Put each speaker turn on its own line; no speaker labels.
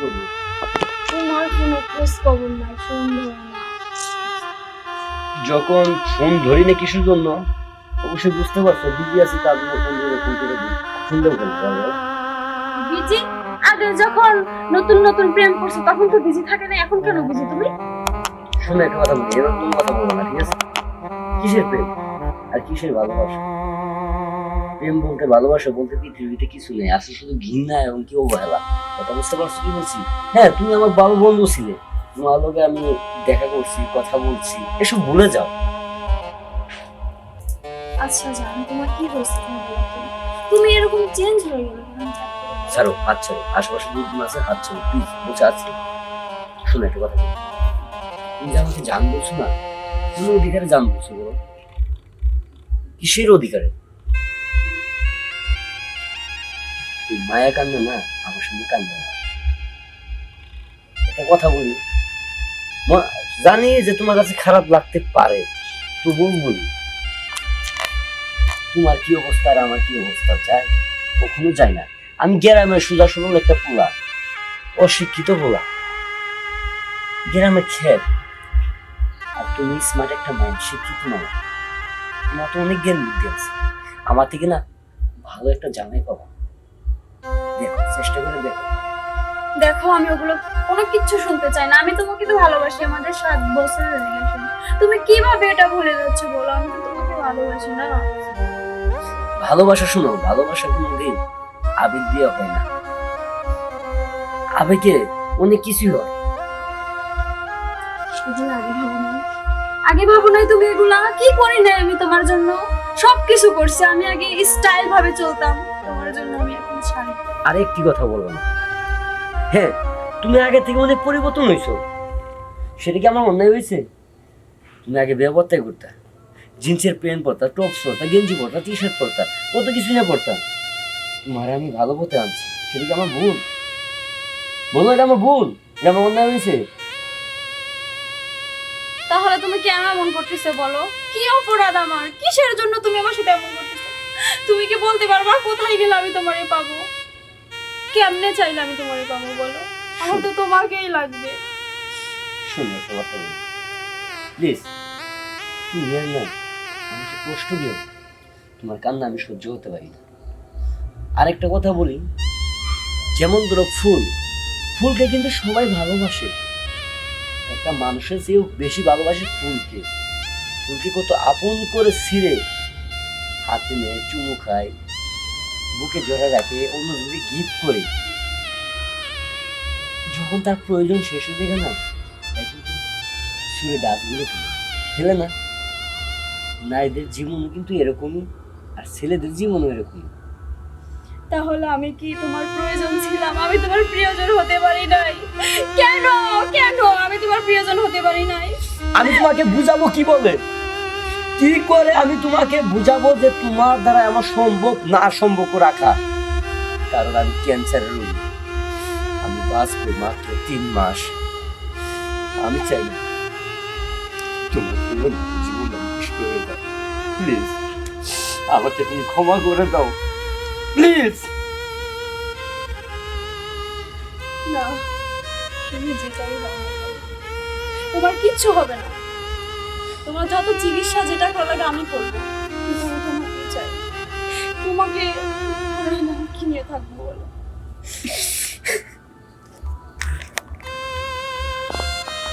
করব?
তোমার কোনো খোঁজ খবর নাই ফোন ধরে না।
যখন ফোন ধরি না কিসের জন্য অবশ্যই বুঝতে পারছ বিজি আছি তার জন্য ফোন ধরে ফোন করে দিই শুনলেও কেন বলো?
বিজি আগে যখন নতুন নতুন প্রেম করছ তখন তো বিজি থাকে না এখন কেন বিজি তুমি?
শোনো একটা কথা বলি এবার কোনো কথা বলো না ঠিক আছে? কিসের প্রেম? আর কিসের ভালোবাসা? প্রেম বলতে ভালোবাসা বলতে পৃথিবীতে কিছু নেই? আছে শুধু ঘৃণা এবং কি অবহেলা। কথা বুঝতে পারছ কি বলছি? হ্যাঁ তুমি আমার ভালো বন্ধু ছিলে। তোমার লোকে আমি দেখা করছি কথা বলছি। এসব ভুলে যাও।
আচ্ছা জান। তোমার কি হয়েছে তুমি এরকম চেঞ্জ হয়ে গেলে?
ছাড়ো হাত ছাড়ো। আশেপাশে লোকজন আছে হাত ছাড়ো। প্লিজ আছে। শোনো একটা কথা। তুমি যে আমাকে জান বলছো না তুমি অধিকারে জান বলছো বলো? কিসের অধিকারে? মায়া কান্দে না, আমার সঙ্গে কান্দে না। একটা কথা বলি। জানি যে তোমার কাছে খারাপ লাগতে পারে, তবুও বলি। তোমার কি অবস্থা আর আমার কি অবস্থা যায় কখনো যায় না। আমি গ্রামের সুজা সরল একটা পোলা, অশিক্ষিত পোলা। গ্রামের খেত আর তুমি স্মার্ট একটা মাইন্ড শিক্ষিত মানুষ। তোমার তো অনেক জ্ঞান বুদ্ধি আছে। আমার থেকে না, ভালো একটা জামাই পাবো। দেখো চেষ্টা করে দেখো।
দেখো আমি ওগুলো কোনো কিচ্ছু শুনতে চাই না। আমি তোমাকে তো ভালোবাসি আমাদের সাত বছরের রিলেশন তুমি কীভাবে এটা ভুলে যাচ্ছ বলো? আমি তো তোমাকে ভালোবাসি না।
ভালোবাসা শোনো ভালোবাসা কোনোদিন আবেগ দিয়ে হয় না। আবেগে অনেক কিছুই হয়।
আগে ভাবো নাই। আগে ভাবো নাই তুমি এগুলা। কি করি নাই আমি তোমার জন্য? সব কিছু করছি। আমি আগে স্টাইল ভাবে চলতাম।
আর একটি কথা বলব না। হ্যাঁ তুমি আগে থেকে অনেক পরিবর্তন হয়েছো সেটা কি আমার অন্যায় হয়েছে তুমি আগে ব্যবহারটাই করতা। জিন্সের প্যান্ট পরতা টপস পরতা গেঞ্জি পরতা টি শার্ট পরতা কত কিছু না পরতা। তোমার আমি ভালো পথে আনছি। সেটা কি আমার ভুল? বলো এটা আমার ভুল? এটা আমার অন্যায় হয়েছে
তাহলে তুমি কেন এমন করতেছো বলো? কি অপরাধ আমার? কিসের জন্য তুমি আমার সাথে এমন করতেছো? তুমি কি বলতে পারবা? কোথায় গেলে আমি তোমারে পাবো? কেমনে চাইলে আমি তোমারে পাবো বলো? আমার তো তোমাকেই লাগবে।
শোনো কথা প্লিজ, তুমি আমাকে কষ্ট দিও তোমার কান্না আমি সহ্য করতে পারি না। আরেকটা কথা বলি। যেমন ধরো ফুল, ফুলকে কিন্তু সবাই ভালোবাসে। একটা মানুষের চেয়েও বেশি ভালোবাসে ফুলকে। ফুলকে কত আপন করে ছিঁড়ে হাতে নেয় চুমু খায়। বুকে জড়া রাখে অন্যদিকে গিফট করে। যখন তার প্রয়োজন শেষ হয়ে যায় না কিন্তু ছুঁড়ে ডাকগুলো ফেলে। ফেলে না। নারীদের জীবনও কিন্তু এরকমই আর ছেলেদের জীবনও এরকমই।
তাহলে আমি কি তোমার প্রয়োজন ছিলাম? আমি তোমার প্রিয়জন হতে পারি নাই। কেন? কেন? আমি তোমার প্রিয়জন হতে পারি নাই।
আমি তোমাকে বুঝাবো কি বলে? কি করে আমি তোমাকে বুঝাবো যে তোমার দ্বারা আমার সম্ভব না সম্ভব রাখা? কারণ আমি ক্যান্সারের রোগী। আমি বাঁচবো মাত্র তিন মাস। আমি চাই না তোমার জীবন প্লিজ আমাকে তুমি ক্ষমা করে দাও। প্লিজ
না, তুমি যেটাই তোমার কিচ্ছু হবে না। তোমার যত চিকিৎসা যেটা করবে আমি করব। তোমাকে চাই। তোমাকে কিনে থাকব বলো?